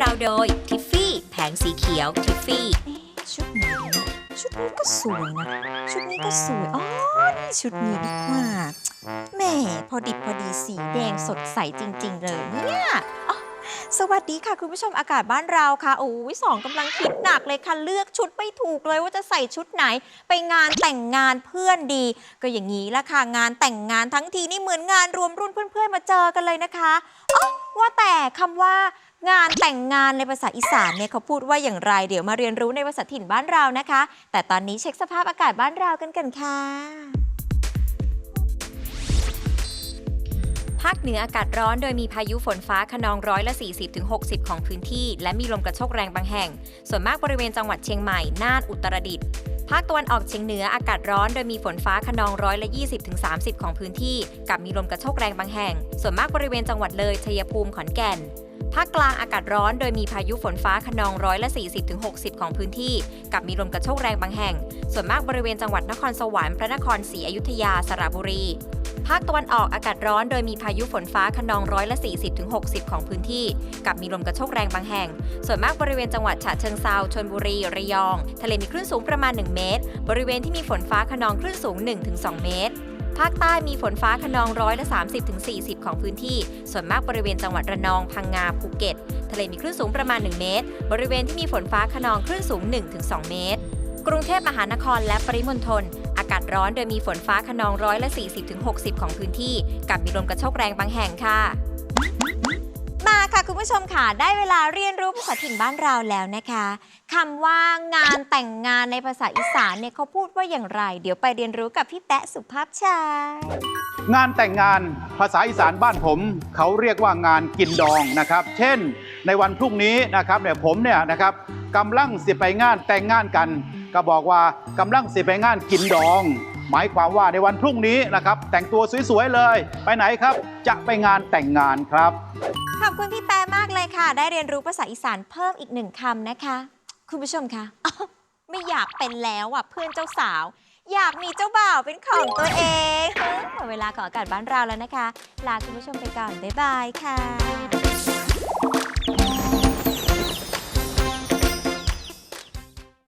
เราโดยทิฟฟี่แผงสีเขียวทิฟฟี่ชุดไหนดีนะชุดนี้ก็สวยนะ ชุดนี้ก็สวย อ๋อ นี่ชุดนี้ดีกว่าแหม่พอดิบพอดีสีแดงสดใสจริง ๆ เลยเนี่ยสวัสดีค่ะ คุณผู้ชมอากาศบ้านเราค่ะโอ้ยสองกำลังคิดหนักเลยค่ะ เลือกชุดไม่ถูกเลยว่าจะใส่ชุดไหน ไปงานแต่งงานเพื่อนดี ก็อย่างนี้ละค่ะ งานแต่งงานทั้งทีนี่เหมือนงานรวมรุ่นเพื่อนๆมาเจอกันเลยนะคะอ๋อว่าแต่คำว่า งานแต่งงานในภาษาอีสานเนี่ยเขาพูดว่าอย่างไร เดี๋ยวมาเรียนรู้ในภาษาถิ่นบ้านเรานะคะ แต่ตอนนี้เช็คสภาพอากาศบ้านเรากันกันค่ะ ภาคเหนืออากาศร้อนโดยมีพายุฝนฟ้าขนองร้อยละ 40-60 ของพื้นที่ และมีลมกระโชกแรงบางแห่ง ส่วนมากบริเวณจังหวัดเชียงใหม่ น่าน อุตรดิตถ์ ภาคตะวันออกเฉียงเหนืออากาศร้อนโดยมีฝนฟ้าขนองร้อยละ 20-30 ของพื้นที่ กับมีลมกระโชกแรงบางแห่ง ส่วนมากบริเวณจังหวัดเลยชัยภูมิขอนแก่นภาคกลางอากาศร้อนโดยมีพายุฝนฟ้าขนองร้อยละ 40-60 ของพื้นที่ กับมีลมกระโชกแรงบางแห่ง ส่วนมากบริเวณจังหวัดนครสวรรค์พระนครศรีอยุธยาสระบุรี ภาคตะวันออกอากาศร้อนโดยมีพายุฝนฟ้าขนองร้อยละ40-60 ของพื้นที่ กับมีลมกระโชกแรงบางแห่ง ส่วนมากบริเวณจังหวัดฉะเชิงเซาชนบุรี ระยอง ทะเลมีคลื่นสูงประมาณ 1 เมตร บริเวณที่มีฝนฟ้าขนองคลื่นสูง 1-2 เมตรภาคใต้มีฝนฟ้าขนองร้อยละ30-40 ของพื้นที่ ส่วนมากบริเวณจังหวัดระนอง พังงา ภูเก็ต ทะเลมีคลื่นสูงประมาณ 1 เมตร บริเวณที่มีฝนฟ้าขนองคลื่นสูง 1-2 เมตร กรุงเทพมหานครและปริมณฑลากาศร้อนโดยมีฝนฟ้าขนองร้อยละ 40-60 ของพื้นที่ กับมีลมกระโชกแรงบางแห่งค่ะ มาค่ะคุณผู้ชมค่ะ ได้เวลาเรียนรู้ภาษาถิ่นบ้านเราแล้วนะคะคำว่างานแต่งงานในภาษาอีสานเนี่ยเขาพูดว่าอย่างไร เดี๋ยวไปเรียนรู้กับพี่แตะสุภาพชายงานแต่งงานภาษาอีสานบ้านผม เขาเรียกว่างานกินดองนะครับ เช่น ในวันพรุ่งนี้นะครับเนี่ยผมเนี่ยนะครับ กำลังสิไปงานแต่งงานกัน ก็บอกว่ากำลังสิไปงานกินดอง หมายความว่าในวันพรุ่งนี้นะครับ แต่งตัวสวยๆเลย ไปไหนครับ จะไปงานแต่งงานครับ ขอบคุณพี่แปรมากเลยค่ะ ได้เรียนรู้ภาษาอีสานเพิ่มอีกหนึ่งคำนะคะ คุณผู้ชมคะอ้าวไม่อยากเป็นแล้วอะเพื่อนเจ้าสาว อยากมีเจ้าบ่าวเป็นของตัวเองหมดเวลาของอากาศบ้านเราแล้วนะคะ ลาคุณผู้ชมไปก่อน บ๊ายบายค่ะ